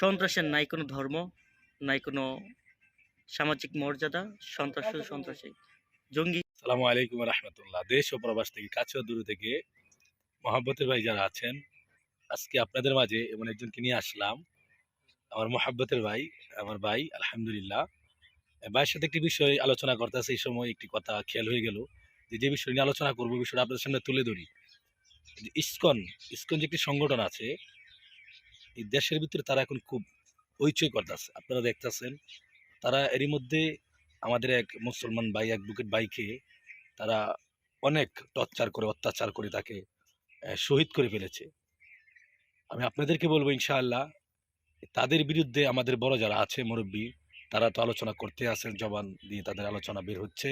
সন্ত্রাসের নাই কোনো ধর্ম, নাই কোনো সামাজিক মর্যাদা, সন্ত্রাস সন্ত্রাসী জঙ্গি সালামু আলাইকুম রহমতুল্লাহ। দেশ ও প্রবাস থেকে, কাছে দূরে থেকে মহাব্বতের ভাই যারা আছেন, আজকে আপনাদের মাঝে এমন একজনকে নিয়ে আসলাম। আমার মহাব্বতের ভাই, আমার ভাই, আলহামদুলিল্লাহ। ভাইয়ের সাথে একটি বিষয় আলোচনা করতে এই সময় একটি কথা খেয়াল হয়ে গেল যে যে বিষয় নিয়ে আলোচনা করব, বিষয়টা আপনাদের সামনে তুলে ধরি। ইসকন ইসকন যে একটি সংগঠন আছে এই দেশের ভিতরে তারা এখন খুব হইচই করতেছে। আপনারা দেখতেছেন, তারা এরই মধ্যে আমাদের এক মুসলমান ভাই এক বুকেট ভাইকে তারা অনেক টর্চার করে, অত্যাচার করে তাকে শহীদ করে ফেলেছে। আমি আপনাদেরকে বলব ইনশাআল্লাহ, তাদের বিরুদ্ধে আমাদের বড় যারা আছে মুরব্বী, তারা তো আলোচনা করতে আসেন জবান দিয়ে তাদের আলোচনা বের হচ্ছে।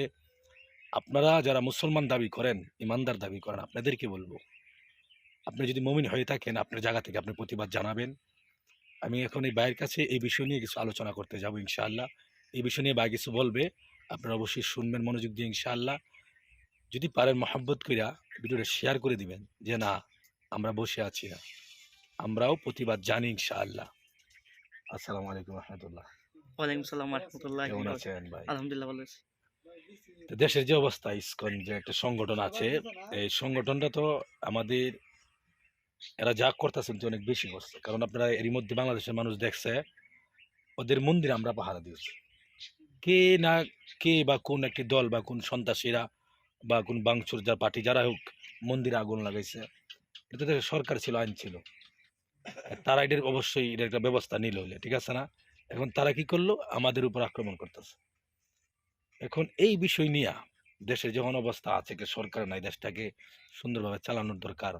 আপনারা যারা মুসলমান দাবি করেন, ইমানদার দাবি করেন, আপনাদেরকে বলব আপনি যদি মমিন হয়ে থাকেন আপনার জায়গা থেকে আপনি প্রতিবাদ জানাবেন। আমি এখন এই ভাইয়ের কাছে এই বিষয় নিয়ে কিছু আলোচনা করতে যাব ইনশাআল্লাহ। এই বিষয় নিয়ে ভাই কিছু বলবে আপনারা অবশ্যই শুনবেন মনোযোগ দিয়ে ইনশাআল্লাহ। যদি পারেন মহাব্বত কইরা ভিডিওটা শেয়ার করে দিবেন যে না আমরা বসে আছি না। আমরাও প্রতিবাদ জানি ইনশাআল্লাহ। আসসালামু আলাইকুম রহমতুল্লাহ। ওয়ালাইকুম সালাম রহমতুল্লাহ। কেমন আছেন ভাই? আলহামদুলিল্লাহ ভালো আছি। দেশের যে অবস্থা ইসকন যে একটা সংগঠন আছে এই সংগঠনটা তো আমাদের এরা যা করতেছেন তো অনেক বেশি করছে। কারণ আপনারা এরই মধ্যে বাংলাদেশের মানুষ দেখছে, ওদের মন্দিরে আমরা পাহারা দিয়েছি। কে না কে বা কোন একটি দল বা কোন সন্ত্রাসীরা বা কোন বাংচুর যার পার্টি, যারা হোক, মন্দিরে আগুন লাগাইছে, এটা তো সরকার ছিল, আইন ছিল। তারা এটার অবশ্যই এটা একটা ব্যবস্থা নিল হলে ঠিক আছে না? এখন তারা কি করল? আমাদের উপর আক্রমণ করতেছে। এখন এই বিষয় নিয়ে দেশের যখন অবস্থা আছে সরকার নাই, দেশটাকে সুন্দরভাবে চালানোর দরকার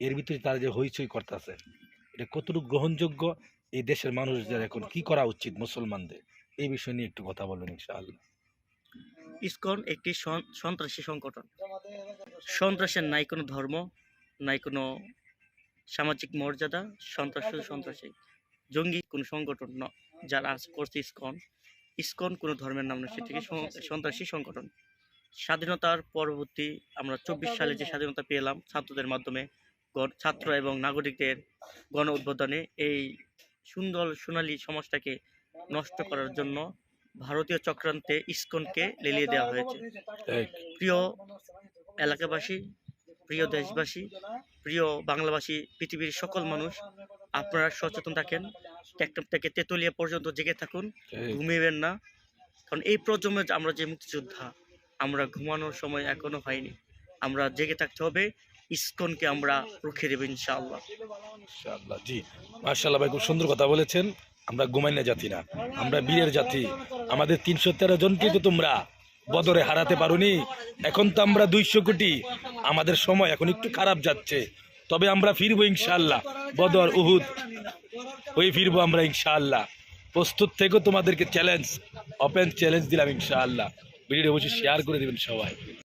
এর ভিতরে তারা যে হইচই করতেছে, এটা কতটুকু গ্রহণযোগ্য? এই দেশের মানুষদের এখন কি করা উচিত মুসলমানদের? এই বিষয় নিয়ে একটু কথা বলবেন ইনশাআল্লাহ। ইসকন একটি সন্ত্রাসী সংগঠন। সন্ত্রাসের নাই কোনো ধর্ম, নাই কোনো সামাজিক মর্যাদা, সন্ত্রাস শুধু সন্ত্রাসী। জঙ্গি কোনো সংগঠন যারা করছে ইসকন ইসকন কোনো ধর্মের নাম নয় সেটিকে সন্ত্রাসী সংগঠন। স্বাধীনতার পরবর্তী আমরা চব্বিশ সালে যে স্বাধীনতা পেলাম ছাত্রদের মাধ্যমে ছাত্র এবং নাগরিকদের গণ উদ্বোধনে এই সুন্দর সোনালী সমাজটাকে নষ্ট করার জন্য ভারতীয় চক্রান্তে ইস্কনকে লেলিয়ে দেওয়া হয়েছে। প্রিয় এলাকাবাসী প্রিয় দেশবাসী প্রিয় বাংলাভাষী পৃথিবীর সকল মানুষ আপনারা সচেতন থাকেন টেকটপ থেকে তেতুলিয়া পর্যন্ত জেগে থাকুন ঘুমিবেন না কারণ এই প্রজন্মে আমরা যে মুক্তিযোদ্ধা আমরা ঘুমানোর সময় এখনও হয়নি। আমরা জেগে থাকতে হবে ইসকনকে আমরা রুখে দেবো ইনশাআল্লাহ। ইনশাআল্লাহ, জি। মার্শাল্লাহ ভাই, খুব সুন্দর কথা বলেছেন। আমরা ঘুমাইনা জাতি না, আমরা বীরের জাতি। আমাদের তিনশো তেরো জনকে তো তোমরা বদরে হারাতে পারোনি। এখন তো আমরা দুইশো কোটি। আমাদের সময় এখন একটু খারাপ যাচ্ছে। তবে আমরা ফিরবো ইনশাআল্লাহ। বদর, উহুদ ওই ফিরবো আমরা ইনশাআল্লাহ। প্রস্তুত থেকেও তোমাদেরকে চ্যালেঞ্জ ওপেন চ্যালেঞ্জ দিলাম ইনশাআল্লাহ। ভিডিও অবশ্যই শেয়ার করে দেবেন সবাই।